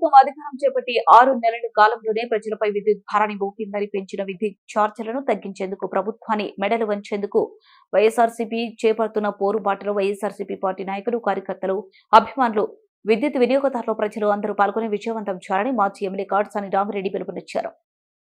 ప్రభుత్వం అధికారం చేపట్టి ఆరు నెలల కాలంలోనే ప్రజలపై విద్యుత్ భారాన్ని మోపిందని పెంచిన విద్యుత్ ఛార్జీలను తగ్గించేందుకు ప్రభుత్వాన్ని మెడలు వంచేందుకు వైఎస్ఆర్సీపీ చేపడుతున్న పోరుబాటులో వైఎస్ఆర్సీపీ పార్టీ నాయకులు కార్యకర్తలు అభిమానులు విద్యుత్ వినియోగదారులు ప్రజలు అందరూ పాల్గొని విజయవంతం చేయాలని మాజీ ఎమ్మెల్యే కాడ్సాని రామిరెడ్డి పిలుపునిచ్చారు.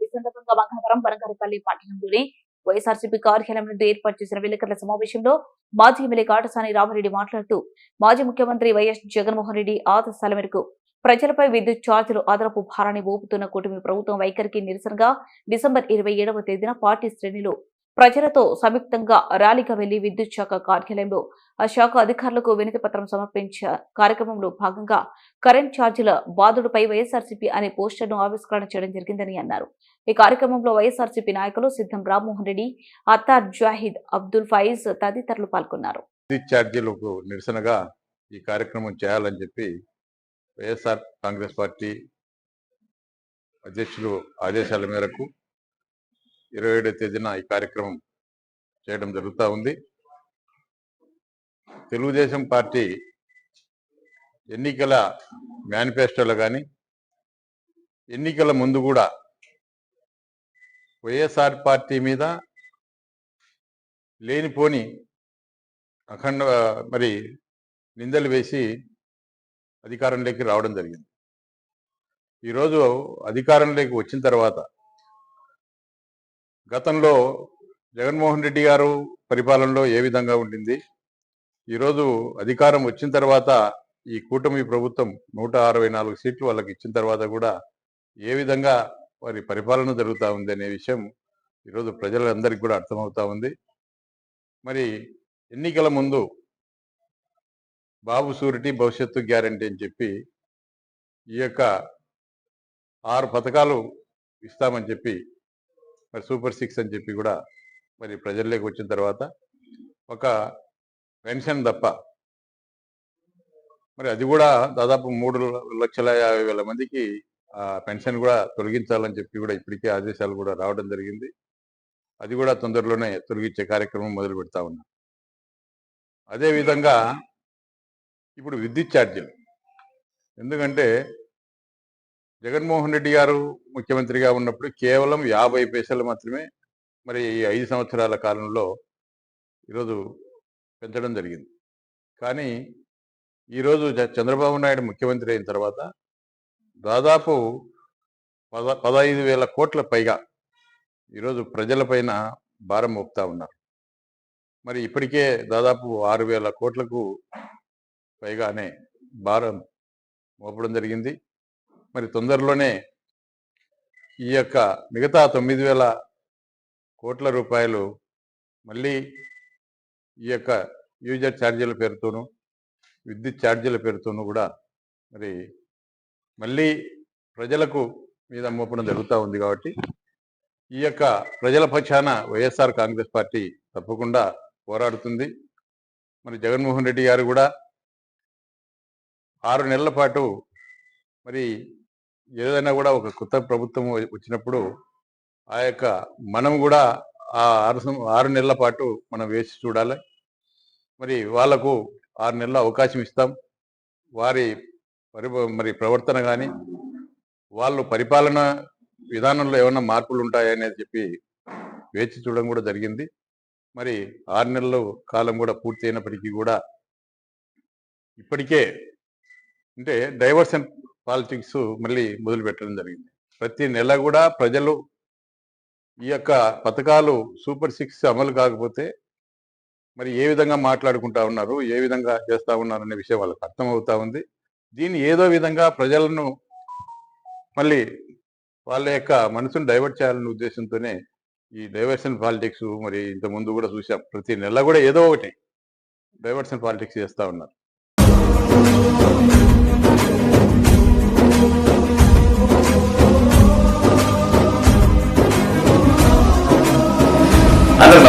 ఈ సందర్భంగా మంగళవారం వరంగల్పల్లి పట్టణంలోని వైఎస్ఆర్సీపీ కార్యాలయం నుండి ఏర్పాటు చేసిన విలేకరుల సమావేశంలో మాజీ ఎమ్మెల్యే కాటసాని రామిరెడ్డి మాట్లాడుతూ మాజీ ముఖ్యమంత్రి వైఎస్ జగన్మోహన్ రెడ్డి ఆదేశాల మేరకు ప్రజలపై విద్యుత్ ఛార్జీలు అదనపు భారాన్ని మోపుతున్న కూటమి ప్రభుత్వం వైఖరికి నిరసనగా డిసెంబర్ ఇరవై ఏడవ తేదీన పార్టీ శ్రేణులు ప్రజలతో సంయుక్తంగా ర్యాలీగా వెళ్ళి విద్యుత్ శాఖ కార్యాలయంలో ఆ శాఖ అధికారులకు వినతి పత్రం సమర్పించే కార్యక్రమంలో భాగంగా కరెంట్ ఛార్జీల బాధుడుపై వైఎస్ఆర్సీపీ అనే పోస్టర్ను ఆవిష్కరణ చేయడం జరిగిందని అన్నారు. ఈ కార్యక్రమంలో వైఎస్ఆర్సీపీ నాయకులు సిద్ధం రామ్మోహన్ రెడ్డి అత్తార్ జాహిద్ అబ్దుల్ ఫైజ్ తదితరులు పాల్గొన్నారు. విద్యుత్ ఛార్జీలకు నిరసనగా ఈ కార్యక్రమం చేయాలని చెప్పి వైఎస్ఆర్ కాంగ్రెస్ పార్టీ అధ్యక్షులు ఆదేశాల మేరకు ఇరవై ఏడవ తేదీన ఈ కార్యక్రమం చేయడం జరుగుతూ ఉంది. తెలుగుదేశం పార్టీ ఎన్నికల మేనిఫెస్టోలో కానీ ఎన్నికల ముందు కూడా వైఎస్ఆర్ పార్టీ మీద లేనిపోని అఖండ మరి నిందలు వేసి అధికారంలోకి రావడం జరిగింది. ఈరోజు అధికారంలోకి వచ్చిన తర్వాత గతంలో జగన్మోహన్ రెడ్డి గారు పరిపాలనలో ఏ విధంగా ఉండింది? ఈరోజు అధికారం వచ్చిన తర్వాత ఈ కూటమి ప్రభుత్వం నూట అరవై నాలుగు సీట్లు వాళ్ళకి ఇచ్చిన తర్వాత కూడా ఏ విధంగా వారి పరిపాలన జరుగుతూ ఉంది అనే విషయం ఈరోజు ప్రజలందరికీ కూడా అర్థమవుతా ఉంది. మరి ఎన్నికల ముందు బాబు సూరిటీ భవిష్యత్తు గ్యారంటీ అని చెప్పి ఈ యొక్క ఆరు పథకాలు ఇస్తామని చెప్పి మరి సూపర్ సిక్స్ అని చెప్పి కూడా మరి ప్రజల్లోకి వచ్చిన తర్వాత ఒక పెన్షన్ తప్ప మరి అది కూడా దాదాపు మూడు లక్షల యాభై వేల మందికి ఆ పెన్షన్ కూడా తొలగించాలని చెప్పి కూడా ఇప్పటికే ఆదేశాలు కూడా రావడం జరిగింది. అది కూడా తొందరలోనే తొలగించే కార్యక్రమం మొదలు పెడతా ఉన్నాం అదేవిధంగా ఇప్పుడు విద్యుత్ ఛార్జీలు. ఎందుకంటే జగన్మోహన్ రెడ్డి గారు ముఖ్యమంత్రిగా ఉన్నప్పుడు కేవలం యాభై పైసలు మాత్రమే మరి ఈ ఐదు సంవత్సరాల కాలంలో ఈరోజు పెంచడం జరిగింది. కానీ ఈరోజు చంద్రబాబు నాయుడు ముఖ్యమంత్రి అయిన తర్వాత దాదాపు పద పదహైదు వేల కోట్ల పైగా ఈరోజు ప్రజలపైన భారం మోపుతా ఉన్నారు. మరి ఇప్పటికే దాదాపు ఆరు వేల కోట్లకు పైగానే భారం మోపడం జరిగింది. మరి తొందరలోనే ఈ యొక్క మిగతా తొమ్మిది వేల కోట్ల రూపాయలు మళ్ళీ ఈ యొక్క యూజర్ ఛార్జీల పేరుతోనూ విద్యుత్ ఛార్జీల పేరుతోనూ కూడా మరి మళ్ళీ ప్రజలకు మీద మోపడం జరుగుతూ ఉంది కాబట్టి ఈ యొక్క ప్రజల పక్షాన వైఎస్ఆర్ కాంగ్రెస్ పార్టీ తప్పకుండా పోరాడుతుంది. మరి జగన్మోహన్ రెడ్డి గారు కూడా ఆరు నెలల పాటు మరి ఏదైనా కూడా ఒక కొత్త ప్రభుత్వం వచ్చినప్పుడు ఆ యొక్క మనం కూడా ఆ ఆరు ఆరు నెలల పాటు మనం వేసి చూడాలి. మరి వాళ్ళకు ఆరు నెలల అవకాశం ఇస్తాం. వారి పరి మరి ప్రవర్తన కానీ వాళ్ళు పరిపాలన విధానంలో ఏమైనా మార్పులు ఉంటాయనేది చెప్పి వేచి చూడడం కూడా జరిగింది. మరి ఆరు నెలల కాలం కూడా పూర్తి అయినప్పటికీ కూడా ఇప్పటికే అంటే డైవర్షన్ పాలిటిక్స్ మళ్ళీ మొదలు పెట్టడం జరిగింది. ప్రతి నెల కూడా ప్రజలు ఈ యొక్క పథకాలు సూపర్ సిక్స్ అమలు కాకపోతే మరి ఏ విధంగా మాట్లాడుకుంటా ఉన్నారు ఏ విధంగా చేస్తూ ఉన్నారు అనే విషయం వాళ్ళకి అర్థమవుతా ఉంది. దీన్ని ఏదో విధంగా ప్రజలను మళ్ళీ వాళ్ళ యొక్క మనసును డైవర్ట్ చేయాలనే ఉద్దేశంతోనే ఈ డైవర్షన్ పాలిటిక్స్ మరి ఇంత ముందు కూడా చూసాం. ప్రతి నెల కూడా ఏదో ఒకటి డైవర్షన్ పాలిటిక్స్ చేస్తూ ఉన్నారు.